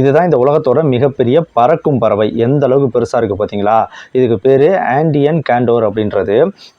இதுதான் இந்த உலகத்தோட மிகப்பெரிய பறக்கும் பறவை. எந்த அளவுக்கு பெருசாக இருக்குது பார்த்தீங்களா இதுக்கு பேர் ஆண்டியன் கேண்டோர் அப்படின்றது.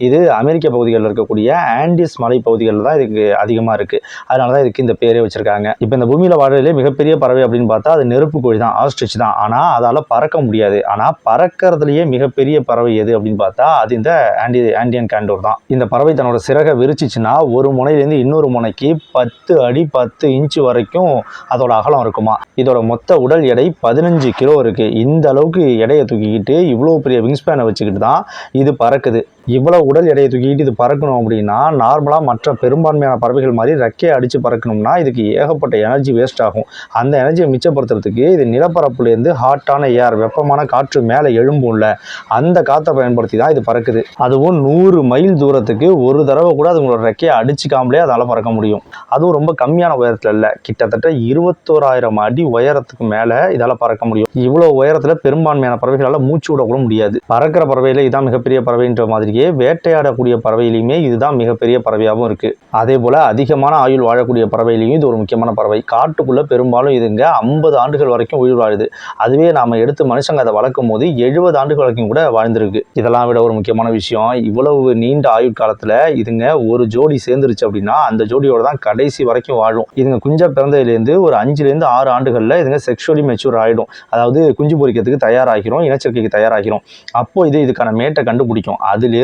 இது அமெரிக்க பகுதிகளில் இருக்கக்கூடிய ஆண்டிஸ் மலை பகுதிகளில் தான் இதுக்கு அதிகமாக இருக்குது அதனால தான் இதுக்கு இந்த பேரே வச்சுருக்காங்க. இப்போ இந்த பூமியில் வாழ்றதுலே மிகப்பெரிய பறவை அப்படின்னு பார்த்தா அது நெருப்பு கோழி தான் ஆஸ்ட்ரிச் தான். ஆனால் அதால் பறக்க முடியாது. ஆனால் பறக்கிறதுலையே மிகப்பெரிய பறவை எது அப்படின்னு பார்த்தா அது இந்த ஆண்டி ஆண்டியன் கேண்டோர் தான். இந்த பறவை தன்னோட சிறகை விரிச்சிச்சுன்னா ஒரு முனையிலேருந்து இன்னொரு முனைக்கு பத்து அடி பத்து இன்ச்சு வரைக்கும் அதோட அகலம் இருக்குமா? இதோட மொத்த மொத்த உடல் எடை பதினஞ்சு கிலோ இருக்குது இந்த அளவுக்கு எடையை தூக்கிக்கிட்டு இவ்வளோ பெரிய விங்ஸ்பேனை வச்சுக்கிட்டு தான் இது பறக்குது. இவ்வளோ உடல் எடையை தூக்கிட்டு இது பறக்கணும் அப்படின்னா நார்மலாக மற்ற பெரும்பான்மையான பறவைகள் மாதிரி ரெக்கையை அடித்து பறக்கணும்னா இதுக்கு ஏகப்பட்ட எனர்ஜி வேஸ்ட் ஆகும். அந்த எனர்ஜியை மிச்சப்படுத்துறதுக்கு இது நிலப்பரப்புலேருந்து ஹாட்டான ஏர் வெப்பமான காற்று மேலே எழும்பும்ல அந்த காற்றை பயன்படுத்தி தான் இது பறக்குது. அதுவும் நூறு மைல் தூரத்துக்கு ஒரு தடவை கூட அதுங்களோட ரெக்கையை அடிச்சுக்காமலே அதால் பறக்க முடியும். அதுவும் ரொம்ப கம்மியான உயரத்தில் இல்லை கிட்டத்தட்ட இருபத்தோராயிரம் அடி உயரத்துக்கு மேலே இதால் பறக்க முடியும். இவ்வளோ உயரத்தில் பெரும்பான்மையான பறவைகளால் மூச்சு விடக்கூட முடியாது. பறக்கிற பறவையில் இதான் மிகப்பெரிய பறவைன்ற மாதிரி மாதிரியே வேட்டையாடக்கூடிய பறவையிலையுமே இதுதான் மிகப்பெரிய பறவையாகவும் இருக்குது அதே போல் அதிகமான ஆயுள் வாழக்கூடிய பறவையிலையும் இது ஒரு முக்கியமான பறவை. காட்டுக்குள்ளே பெரும்பாலும் இதுங்க ஐம்பது ஆண்டுகள் வரைக்கும் உயிர் வாழுது. அதுவே நாம் எடுத்து மனுஷங்க அதை வளர்க்கும் போது எழுபது ஆண்டுகள் வரைக்கும் கூட வாழ்ந்திருக்கு. இதெல்லாம் விட ஒரு முக்கியமான விஷயம் இவ்வளவு நீண்ட ஆயுள் காலத்தில் இதுங்க ஒரு ஜோடி சேர்ந்துருச்சு அப்படின்னா அந்த ஜோடியோட தான் கடைசி வரைக்கும் வாழும். இதுங்க குஞ்சா பிறந்ததுலேருந்து ஒரு அஞ்சுலேருந்து ஆறு ஆண்டுகளில் இதுங்க செக்ஷுவலி மெச்சூர் ஆகிடும் அதாவது குஞ்சு பொரிக்கிறதுக்கு தயாராகிறோம் இனச்சேர்க்கைக்கு தயாராகிறோம். அப்போது இது இதுக்கான மேட்டை கண்டுபிடிக்கும். அதுலேருந்து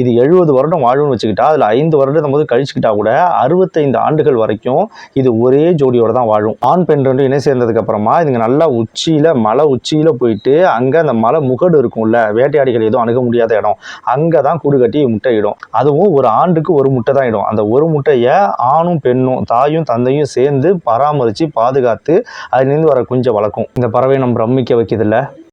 இது எழுபது வருடம் வாழும்னு வச்சுக்கிட்டா அதில் ஐந்து வருடம் போது கழிச்சுக்கிட்டா கூட அறுபத்தைந்து ஆண்டுகள் வரைக்கும் இது ஒரே ஜோடியோட தான் வாழும். ஆண் பெண் ரெண்டும் இணை சேர்ந்ததுக்கு அப்புறமா இதுங்க நல்லா உச்சியில் மலை உச்சியில் போயிட்டு அங்கே அந்த மலை முகடு இருக்கும்ல வேட்டையாடிகள் எதுவும் அணுக முடியாத இடம். அங்கே தான் கூடு கட்டி முட்டையிடும். அதுவும் ஒரு ஆண்டுக்கு ஒரு முட்டை தான் இடும். அந்த ஒரு முட்டையை ஆணும் பெண்ணும் தாயும் தந்தையும் சேர்ந்து பராமரித்து பாதுகாத்து அதுலேருந்து வர குஞ்சை வளர்க்கும். இந்த பறவை நம்ம பிரமிக்க வைக்கிறதில்ல